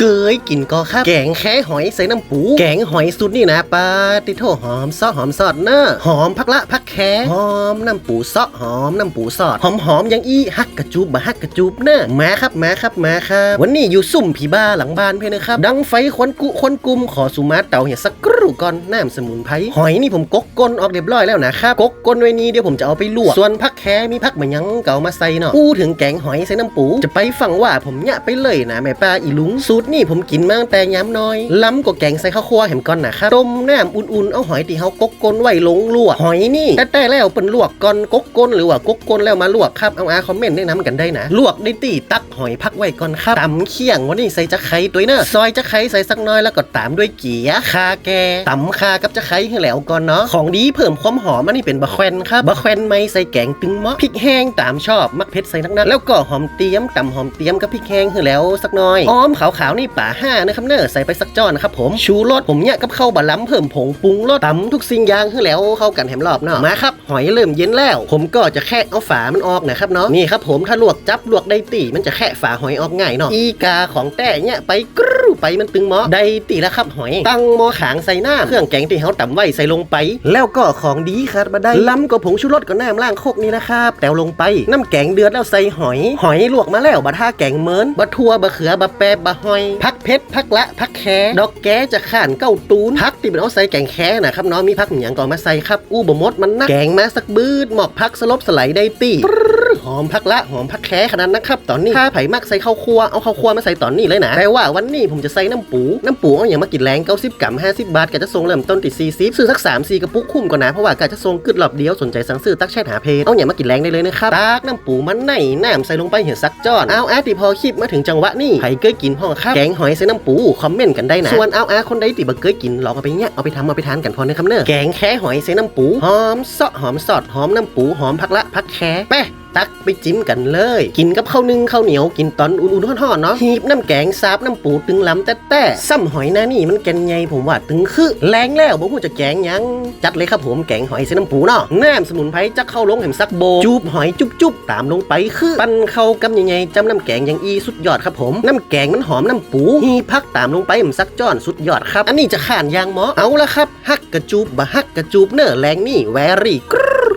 เกยกินก็ครับ แกงแค่หอยใส่น้ำปู แกงหอยสุดนี่นะปาติโทหอมซอสหอมซอสเนอะหอมพักละพักแค่หอมน้ำปูซอหอมน้ำปูซอสหอมหอมยังอี้ฮักกระจูบบะฮักกระจูบเนอะมาครับมาครับมาครับ วันนี้อยู่ซุ่มผีบ้าหลังบ้านเพื่อนนะครับ ดังไฟควันกุควันกุมขอสุมาเต่าเหี่ยสักกรูก่อนน้ำสมุนไพรหอยนี่ผมกกก้นออกเรียบร้อยแล้วนะครับกกก้นไว้นี้เดี๋ยวผมจะเอาไปลวกส่วนพักแค่มีพักมะยังเก่ามาใส่เนาะพูดถึงแกงหอยใส่น้ำปู จะไปฟังว่าผมเนี่ยไปเลยนะแม่ป้าอีลุงสูตรนี่ผมกินมาตั้งแต่ย้ำน้อย ล้ำกว่าแกงใส่ข้าวคั่วแหมก่อนนะครับต้มน้ำอุ่นๆเอาหอยที่เฮากกก้นไว้ลงลวกหอยนี่ แต่แต่แล้วเป็นลวกก่อนกกก้นหรือว่ากกก้นแล้วมาลวกครับเอาอาคอมเมนต์แนะนำกันได้นะ ลวกได้ตีตักหอยพักไว้ก่อนครับตำเคี่ยงวันนี้ใส่จะไคร้ตัวเนอะซอยจะไคร้ใส่สักน้อยแล้วก็ตามด้วยเกี๊ยคาแกตำคากับจะไคร้ให้แล้วก่อนเนาะของดีเพิ่มความหอมอันนี้เป็นบะแควนครับบะแควนไม่ใส่แกงตึงมะพริกแห้งตามชอบมักเผ็ดใส่นักๆแล้วก็หอมเตี๊ยมตำหอมเตี๊ยมกับพริกแห้งให้แล้วสักน้อยหอมขาวๆนี่ป่าห้านะครับเนอะใส่ไปสักจ้อนนะครับผมชูรสผมเนี่ยกับข้าวบะล้ำเพิ่มผงปรุงรสตำทุกสิ่งอย่างให้แล้วเข้ากันแถมรอบเนาะมาครับหอยเริ่มเย็นแล้ว ผมก็จะแค่เอาฝามันออกนะครับเนาะนี่ครับผมถ้าลวกจับลวกได้ตีมันจะแค่ฝาหอยออกง่ายเนาะอีกาของแต่เนี่ยไปกร ไปมันตึงหมอได้ตีล้วครับหอย ตั้งหมอขางใส่น้ำเครื่องแกงที่เขาตำไว้ใส่ลงไป แล้วก็ของดีครับมาได้ล้ำก็ผงชูรสกับน้ำล่างโคกนี่นะครับแต้วลงไปน้ำแกงเดือดแล้วใส่หอย หอยลวกมาแล้วบะท่าแกงเหมินบะทัวบะเขือบะแปบบะหอย พักเพชรพักละพักแคดอกแก้จะข่านเก้าตูนพักที่เป็นเอาใส่แกงแค่นะครับเนาะมีพักหยังก่อนมาใส่ครับอู้บะมดมันนักแกงมาสักบืดหมอกพักสลบสไลด์ได้ตี อมพักละหอมพักแค่ขนาดนะครับตอนนี้ถ้าไผ่มักใส่ข้าวคั่วเอาข้าวคั่วมาใส่ตอนนี้เลยนะแต่ว่าวันนี้ผมจะใส่น้ำปูน้ำปูเอาอย่างมากินแรง90กรัม50บบาทก็จะส่งเริ่มต้นติด40ซื้อสัก3 4กระปุกคุ้มก่อนนะเพราะว่าก็จะส่งกึดรอบเดียวสนใจสั่งซื้อตักแชทหาเพจเอาอย่างมากินแรงได้เลยนะครับตักน้ำปูมันในน้ำใส่ลงไปเห็นสักจอนเอาแอาร์ติพอคลิปมาถึงจังหวะนี้ไผ่เคยกินห้อครับแกงหอยใส่น้ำปูคอมเมนต์กันได้นะส่วนเอาแอาร์คนใดติบ่เคยกินลองเอาไปเนี่ยเอาไปทำเอาไปทานกันพอนะครับเนอะแกงแค่หอยใส่น้ำปูหอมเสาะหอมสอดหอมน้ำปูหอมพักละพักแค่ไปตักไปจิ้มกันเลย กินกับข้าวนึ่งข้าวเหนียวกินตอนอุ่นๆห่อนๆเนาะหีบน้ำแกงซาบน้ำปูตึงล้ำแต่แต่ซ้ำหอยหน้านี่มันแกนใหญ่ผมว่าตึงคือแรงแล้วบ่ฮู้จะแกงยังจัดเลยครับผมแกงหอยใส่น้ำปูเนาะน้ำสมุนไพรจะเข้าลงแหมซักโบจูบหอยจุบๆตามลงไปคือปั้นเข้ากับใหญ่ๆจำน้ำแกงอย่างอีสุดยอดครับผม น้ำแกงมันหอมน้ำปูหีพักตามลงไปแหมซักจ้อนสุดยอดครับ อันนี้จะข่านยางหมอเอาละครับฮักกระจูบบะฮักกระจูบเนอแรงนี่แวรี่กร